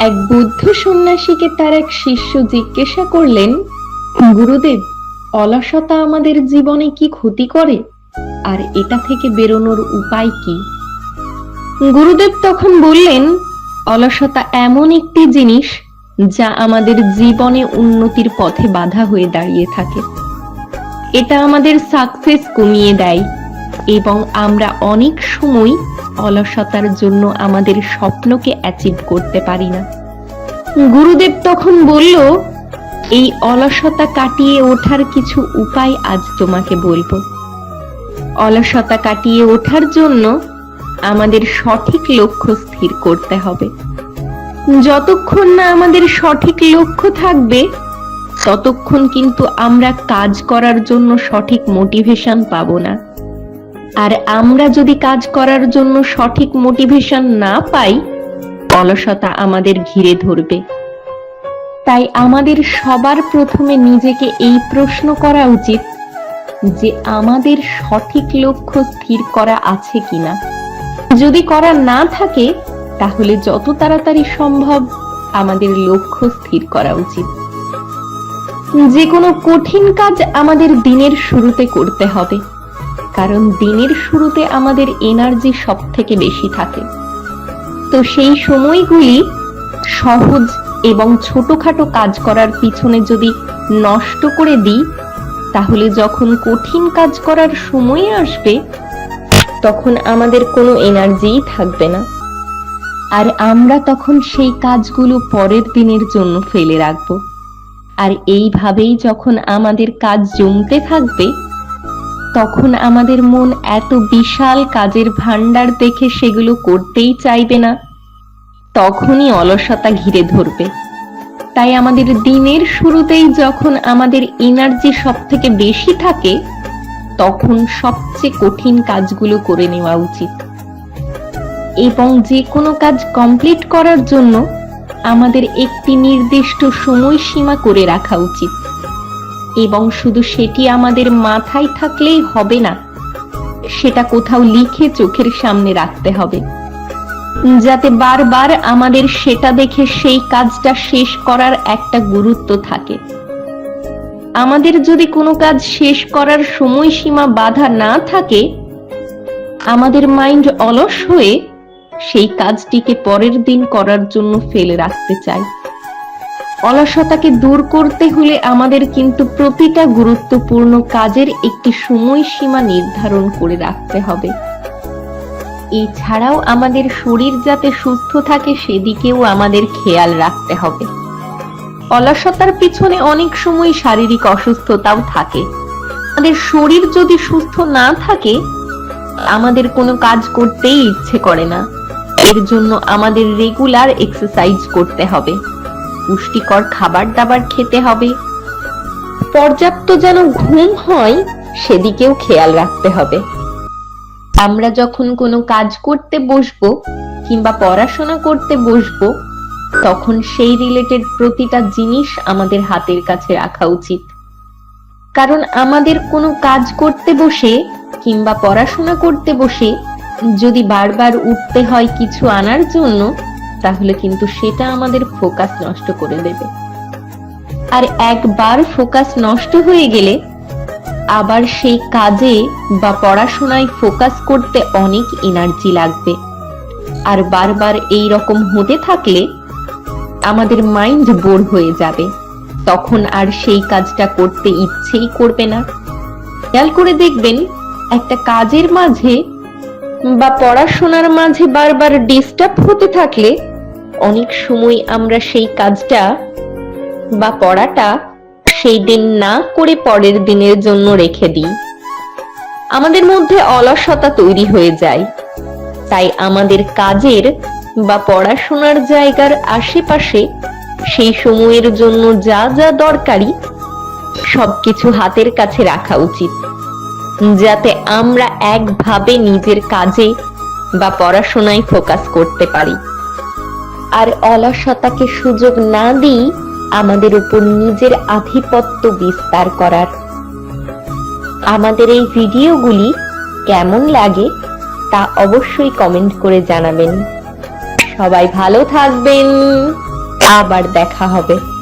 এক বুদ্ধ সন্ন্যাসীকে তার এক শিষ্য জিজ্ঞাসা করলেন, গুরুদেব, অলসতা আমাদের জীবনে কি ক্ষতি করে? আর এটা থেকে বেরোনোর উপায় কি? গুরুদেব তখন বললেন, অলসতা এমন একটি জিনিস যা আমাদের জীবনে উন্নতির পথে বাধা হয়ে দাঁড়িয়ে থাকে। এটা আমাদের সাকসেস কমিয়ে দেয়। এবং আমরা অনেক সময় অলসতার জন্য আমাদের স্বপ্নকে অ্যাচিভ করতে পারি না। গুরুদেব তখন বলল, এই অলসতা কাটিয়ে ওঠার কিছু উপায় আজ তোমাকে বলব। অলসতা কাটিয়ে ওঠার জন্য আমাদের সঠিক লক্ষ্য স্থির করতে হবে। যতক্ষণ না আমাদের সঠিক লক্ষ্য থাকবে, ততক্ষণ কিন্তু আমরা কাজ করার জন্য সঠিক মোটিভেশন পাবো না। আর আমরা যদি কাজ করার জন্য সঠিক মোটিভেশন না পাই, অলসতা আমাদের ঘিরে ধরবে। তাই আমাদের সবার প্রথমে নিজেকে এই প্রশ্ন করা উচিত যে আমাদের সঠিক লক্ষ্য স্থির করা আছে কিনা। যদি করা না থাকে, তাহলে যত তাড়াতাড়ি সম্ভব আমাদের লক্ষ্য স্থির করা উচিত। যে কোনো কঠিন কাজ আমাদের দিনের শুরুতে করতে হবে। কারণ দিনের শুরুতে আমাদের এনার্জি সব থেকে বেশি থাকে। তো সেই সময়গুলি সহজ এবং ছোটখাটো কাজ করার পিছনে যদি নষ্ট করে দিই, তাহলে যখন কঠিন কাজ করার সময় আসবে, তখন আমাদের কোনো এনার্জিই থাকবে না। আর আমরা তখন সেই কাজগুলো পরের দিনের জন্য ফেলে রাখব। আর এইভাবেই যখন আমাদের কাজ জমতে থাকবে তখন আমাদের মন এত বিশাল কাজের ভান্ডার দেখে সেগুলো করতেই চাইবে না। তখনই অলসতা ঘিরে ধরবে। তাই আমাদের দিনের শুরুতেই যখন আমাদের এনার্জি সব থেকে বেশি থাকে, তখন সবচেয়ে কঠিন কাজগুলো করে নেওয়া উচিত। এবং যে কোনো কাজ কমপ্লিট করার জন্য আমাদের একটি নির্দিষ্ট সময়সীমা করে রাখা উচিত। এবং শুধু সেটি আমাদের মাথায় থাকলেই হবে না, সেটা কোথাও লিখে চোখের সামনে রাখতে হবে। যাতে বারবার আমাদের সেটা দেখে সেই কাজটা শেষ করার একটা গুরুত্ব থাকে। আমাদের যদি কোনো কাজ শেষ করার সময়সীমা বাধা না থাকে, আমাদের মাইন্ড অলস হয়ে সেই কাজটিকে পরের দিন করার জন্য ফেলে রাখতে চায়। অলসতাকে দূর করতে হলে আমাদের কিন্তু প্রতিটা গুরুত্বপূর্ণ কাজের একটি সময়সীমা নির্ধারণ করে রাখতে হবে। এছাড়াও আমাদের শরীর যাতে সুস্থ থাকে সেদিকেও আমাদের খেয়াল রাখতে হবে। অলসতার পিছনে অনেক সময় শারীরিক অসুস্থতাও থাকে। আমাদের শরীর যদি সুস্থ না থাকে, আমাদের কোনো কাজ করতেই ইচ্ছে করে না। এর জন্য আমাদের রেগুলার এক্সারসাইজ করতে হবে। পুষ্টিকর খাবার দাবার খেতে হবে। পর্যাপ্ত যেন ঘুম হয়, সেদিকেও খেয়াল রাখতে হবে। আমরা যখন কোনো কাজ করতে বসবো কিংবা পড়াশোনা করতে বসবো, তখন সেই রিলেটেড প্রতিটা জিনিস আমাদের হাতের কাছে রাখা উচিত। কারণ আমাদের কোনো কাজ করতে বসে কিংবা পড়াশোনা করতে বসে যদি বারবার উঠতে হয় কিছু আনার জন্য তাহলে কিন্তু সেটা আমাদের ফোকাস নষ্ট করে দেবে। আর একবার ফোকাস নষ্ট হয়ে গেলে আবার সেই কাজে বা পড়াশোনায় ফোকাস করতে অনেক এনার্জি লাগবে। আর বারবার এই রকম হতে থাকলে আমাদের মাইন্ড বোর হয়ে যাবে। তখন আর সেই কাজটা করতে ইচ্ছেই করবে না। খেয়াল করে দেখবেন, একটা কাজের মাঝে বা পড়াশোনার মাঝে বারবার ডিস্টার্ব হতে থাকলে অনেক সময় আমরা সেই কাজটা বা পড়াটা সেই দিন না করে পরের দিনের জন্য রেখে দিই। আমাদের মধ্যে অলসতা তৈরি হয়ে যায়। তাই আমাদের কাজের বা পড়াশোনার জায়গার আশেপাশে সেই সময়ের জন্য যা যা দরকারি সবকিছু হাতের কাছে রাখা উচিত। যাতে আমরা একভাবে নিজের কাজে বা পড়াশোনায় ফোকাস করতে পারি। আর অলসতাকে সুযোগ না দিই আমাদের উপর নিজের আধিপত্য বিস্তার করার। আমাদের এই ভিডিওগুলি কেমন লাগে তা অবশ্যই কমেন্ট করে জানাবেন। সবাই ভালো থাকবেন। আবার দেখা হবে।